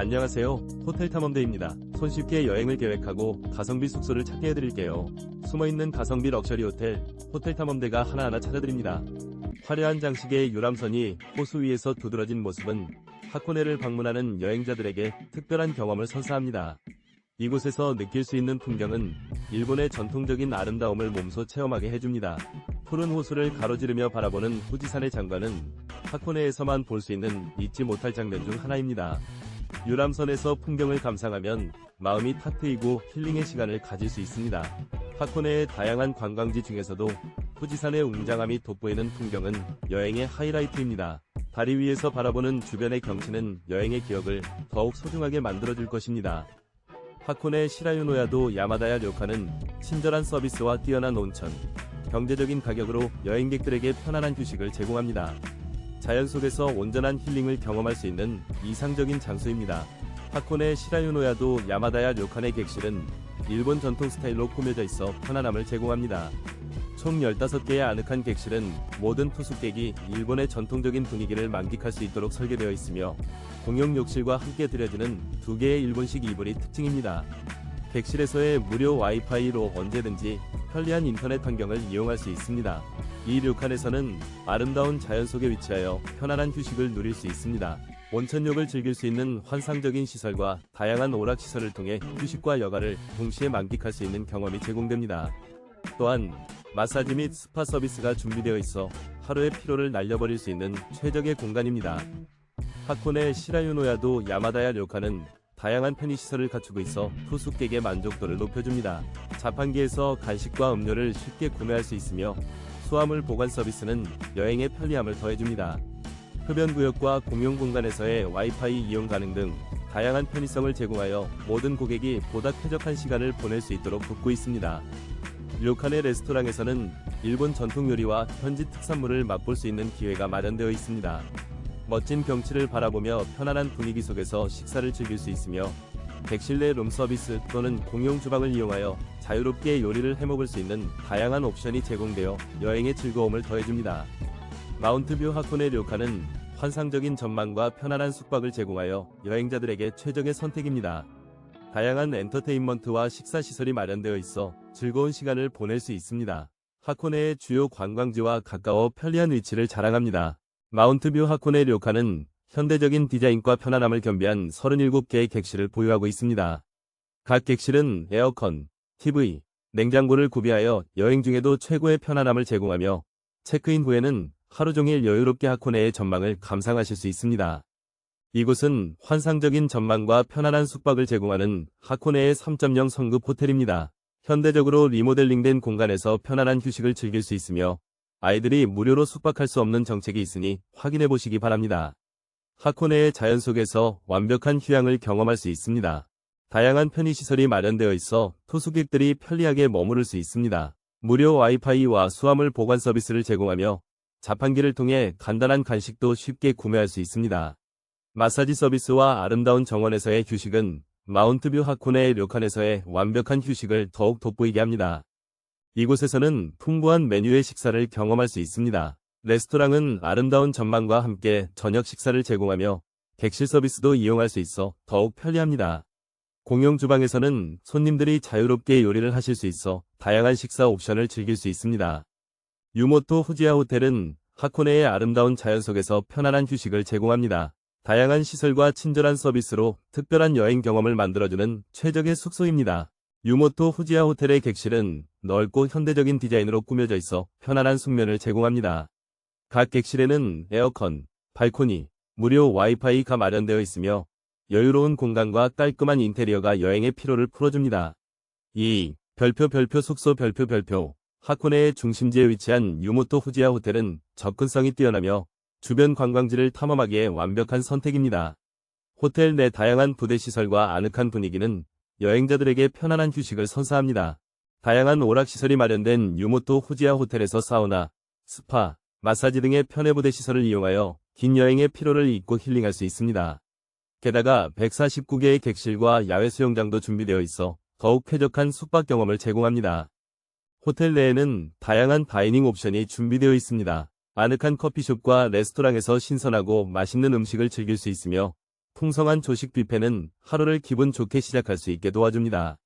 안녕하세요. 호텔 탐험대입니다. 손쉽게 여행을 계획하고 가성비 숙소를 찾게 해드릴게요. 숨어있는 가성비 럭셔리 호텔, 호텔 탐험대가 하나하나 찾아드립니다. 화려한 장식의 유람선이 호수 위에서 두드러진 모습은 하코네를 방문하는 여행자들에게 특별한 경험을 선사합니다. 이곳에서 느낄 수 있는 풍경은 일본의 전통적인 아름다움을 몸소 체험하게 해줍니다. 푸른 호수를 가로지르며 바라보는 후지산의 장관은 하코네에서만 볼 수 있는 잊지 못할 장면 중 하나입니다. 유람선에서 풍경을 감상하면 마음이 탁 트이고 힐링의 시간을 가질 수 있습니다. 하코네의 다양한 관광지 중에서도 후지산의 웅장함이 돋보이는 풍경은 여행의 하이라이트입니다. 다리 위에서 바라보는 주변의 경치는 여행의 기억을 더욱 소중하게 만들어줄 것입니다. 하코네 시라유노야도 야마다야 료카는 친절한 서비스와 뛰어난 온천, 경제적인 가격으로 여행객들에게 편안한 휴식을 제공합니다. 자연 속에서 온전한 힐링을 경험할 수 있는 이상적인 장소입니다. 하코네 시라유노야도 야마다야 료칸의 객실은 일본 전통 스타일로 꾸며져 있어 편안함을 제공합니다. 총 15개의 아늑한 객실은 모든 투숙객이 일본의 전통적인 분위기를 만끽할 수 있도록 설계되어 있으며 공용 욕실과 함께 들여지는 두 개의 일본식 이불이 특징입니다. 객실에서의 무료 와이파이로 언제든지 편리한 인터넷 환경을 이용할 수 있습니다. 이 료칸에서는 아름다운 자연 속에 위치하여 편안한 휴식을 누릴 수 있습니다. 온천욕을 즐길 수 있는 환상적인 시설과 다양한 오락시설을 통해 휴식과 여가를 동시에 만끽할 수 있는 경험이 제공됩니다. 또한 마사지 및 스파 서비스가 준비되어 있어 하루의 피로를 날려버릴 수 있는 최적의 공간입니다. 하코네 시라유노야도 야마다야 료카는 다양한 편의시설을 갖추고 있어 투숙객의 만족도를 높여줍니다. 자판기에서 간식과 음료를 쉽게 구매할 수 있으며 수화물 보관 서비스는 여행의 편리함을 더해줍니다. 흡연 구역과 공용 공간에서의 와이파이 이용 가능 등 다양한 편의성을 제공하여 모든 고객이 보다 쾌적한 시간을 보낼 수 있도록 돕고 있습니다. 료칸의 레스토랑에서는 일본 전통 요리와 현지 특산물을 맛볼 수 있는 기회가 마련되어 있습니다. 멋진 경치를 바라보며 편안한 분위기 속에서 식사를 즐길 수 있으며 객실 내 룸 서비스 또는 공용 주방을 이용하여 자유롭게 요리를 해먹을 수 있는 다양한 옵션이 제공되어 여행의 즐거움을 더해줍니다. 마운트뷰 하코네 료카는 환상적인 전망과 편안한 숙박을 제공하여 여행자들에게 최적의 선택입니다. 다양한 엔터테인먼트와 식사 시설이 마련되어 있어 즐거운 시간을 보낼 수 있습니다. 하코네의 주요 관광지와 가까워 편리한 위치를 자랑합니다. 마운트뷰 하코네 료카는 현대적인 디자인과 편안함을 겸비한 37개의 객실을 보유하고 있습니다. 각 객실은 에어컨, TV, 냉장고를 구비하여 여행 중에도 최고의 편안함을 제공하며 체크인 후에는 하루 종일 여유롭게 하코네의 전망을 감상하실 수 있습니다. 이곳은 환상적인 전망과 편안한 숙박을 제공하는 하코네의 3.0 성급 호텔입니다. 현대적으로 리모델링된 공간에서 편안한 휴식을 즐길 수 있으며 아이들이 무료로 숙박할 수 없는 정책이 있으니 확인해 보시기 바랍니다. 하코네의 자연 속에서 완벽한 휴양을 경험할 수 있습니다. 다양한 편의시설이 마련되어 있어 투숙객들이 편리하게 머무를 수 있습니다. 무료 와이파이와 수화물 보관 서비스를 제공하며 자판기를 통해 간단한 간식도 쉽게 구매할 수 있습니다. 마사지 서비스와 아름다운 정원에서의 휴식은 마운트뷰 하코네의 료칸에서의 완벽한 휴식을 더욱 돋보이게 합니다. 이곳에서는 풍부한 메뉴의 식사를 경험할 수 있습니다. 레스토랑은 아름다운 전망과 함께 저녁 식사를 제공하며 객실 서비스도 이용할 수 있어 더욱 편리합니다. 공용 주방에서는 손님들이 자유롭게 요리를 하실 수 있어 다양한 식사 옵션을 즐길 수 있습니다. 유모토 후지야 호텔은 하코네의 아름다운 자연 속에서 편안한 휴식을 제공합니다. 다양한 시설과 친절한 서비스로 특별한 여행 경험을 만들어주는 최적의 숙소입니다. 유모토 후지야 호텔의 객실은 넓고 현대적인 디자인으로 꾸며져 있어 편안한 숙면을 제공합니다. 각 객실에는 에어컨, 발코니, 무료 와이파이가 마련되어 있으며 여유로운 공간과 깔끔한 인테리어가 여행의 피로를 풀어줍니다. 2. 별표 별표 숙소 별표 별표 하코네의 중심지에 위치한 유모토 후지야 호텔은 접근성이 뛰어나며 주변 관광지를 탐험하기에 완벽한 선택입니다. 호텔 내 다양한 부대 시설과 아늑한 분위기는 여행자들에게 편안한 휴식을 선사합니다. 다양한 오락시설이 마련된 유모토 후지야 호텔에서 사우나, 스파, 마사지 등의 편해부대 시설을 이용하여 긴 여행의 피로를 잊고 힐링할 수 있습니다. 게다가 149개의 객실과 야외 수영장도 준비되어 있어 더욱 쾌적한 숙박 경험을 제공합니다. 호텔 내에는 다양한 다이닝 옵션이 준비되어 있습니다. 아늑한 커피숍과 레스토랑에서 신선하고 맛있는 음식을 즐길 수 있으며 풍성한 조식 뷔페는 하루를 기분 좋게 시작할 수 있게 도와줍니다.